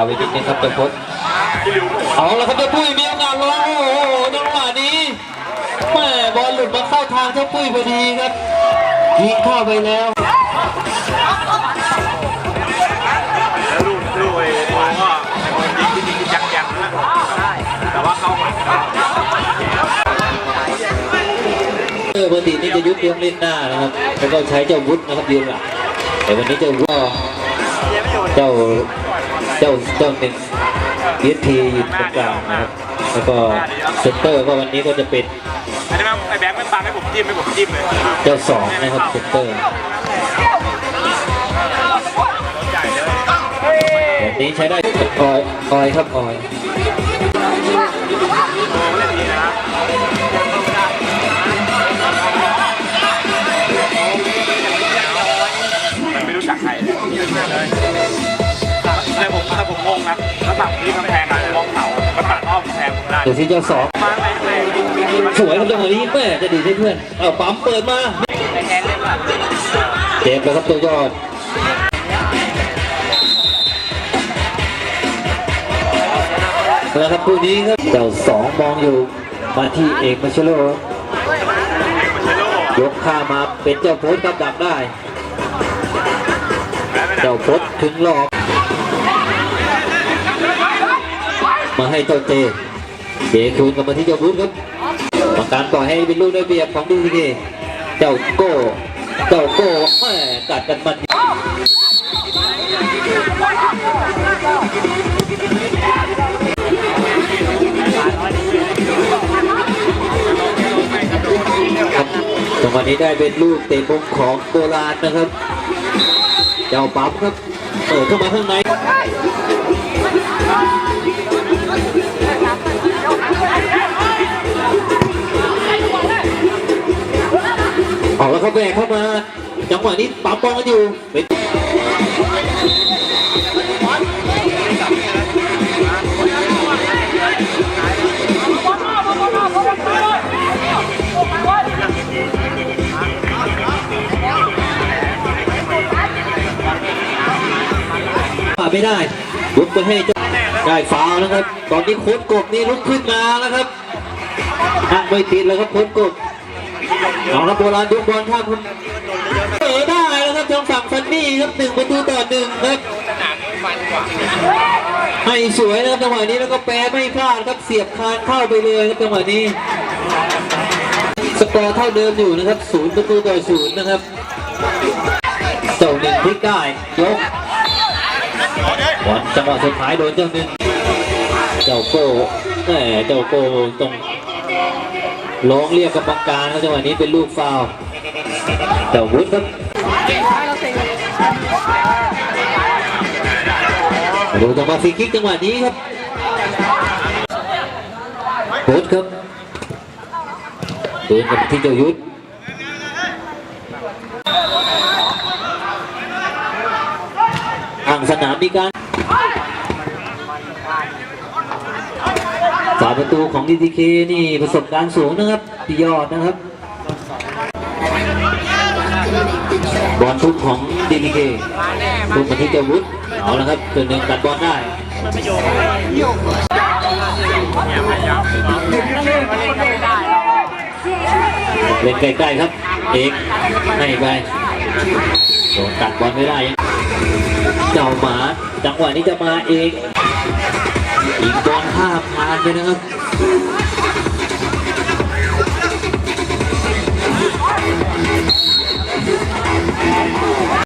าวไปนิดนึงครับเจ้าพจน์เอาละครับเจ้าปุ้ยมีโอกาสลองโอ้โหจังหวะนี้แม่บอลหลุดมาเข้าทางเจ้าปุ้ยพอดีครับยิงเข้าไปแล้วและลูกลูกไอ้โอ้ก็ยิงที่ยิงยังยังนะแต่ว่าเข้าหมัดเออปกตินี่จะยุบเลี้ยงเล่นหน้านะครับแล้วก็ใช้เจ้าวุฒินะครับยืนหลังแต่วันนี้เจ้าวุฒิเจ้า เจ้าเจ้าหนึ่งเลียทีอยู่ตรงกลางนะครับ แล้วก็เซนเตอร์ก็วันนี้ก็จะเป็นอันนี้ไอ้แบงค์มันบังให้ผมจิ้มให้ผมจิ้มเลยเจ้าสองนะครับเซนเตอร์แบบนี้ใช้ได้ออยออยครับออย ที่กำแพงอะมองเสาก็ตัดอ้อมกำแพงผมได้เดี๋ยวที่เจ้าสองมาไหนไหนสวยครับจังหวะนี้แม่จะดีให้เพื่อนเอาปั๊มเปิดมาเจ็บแล้วครับตัวยอดแล้วครับคู่นี้ครับเจ้าสองมองอยู่มาที่เอกมาเชโลยกข้ามาเป็นเจ้าโพสครับดับได้ เจ้าโพสถึงหลอก มาให้เจ้าเจเจคืนกับมาที่เจ้าบุญครับต้องการปล่อให้เป็นลูกได้เปรียบของดีทีเจ้าโก้เจ้าโก้แม่กัดกันมันครับจังหวนี้ได้เป็นลูกเตะมุมของโบราณนะครับ เจ้าปั๊มครับเปิดเข้ามาข้างใน เขาแบกเข้ามา จังหวะนี้ปั๊มบอลกันอยู่เป็นผ่านไม่ได้ลุกไปให้เจ้าได้ฟาวล์นะครับ ตอนนี้โค้ดกบนี่ลุกขึ้นมาแล้วครับนั่งไม่ติดแล้วครับโค้ดกบ เอาละโบราณยกบอลข้ามคุณเออได้แล้วครับทางฝั่งซันนี่ครับหนึ่งประตูต่อหนึ่งครับให้สวยนะครับจังหวะนี้แล้วก็แปรไม่พลาดครับเสียบคานเข้าไปเลยครับจังหวะนี้ สกอร์เท่าเดิมอยู่นะครับศูนย์ประตูต่อศูนย์นะครับเจ้าหนึ่งพลิกได้ยกบอลจังหวะสุดท้ายโดนเจ้าหนึ่งเจ้าโก้แหมเจ้าโก้ต้อง ร้องเรียกกรรมการครับจังหวะนี้เป็นลูกฟาวล์เจ้าวุฒิครับดูจังหวะฟรีคิกจังหวะนี้ครับวุฒิครับเดินกับที่เจ้ายุทธอ่างสนามมีการาประตูของดีทีเคนี่ประสบการณ์สูงนะครับพี่ยอดนะครับ บอลทุกของดีทีเคทุกมาที่เจวุฒิเอาละครับตัวหนึ่งตัดบอลได้เล่นใกล้ๆครับเอกให้ไปโดนตัดบอลไม่ได้เจ้าหมาจังหวะนี้จะมาเอง อีกสอลข้ามทานไปนะครับ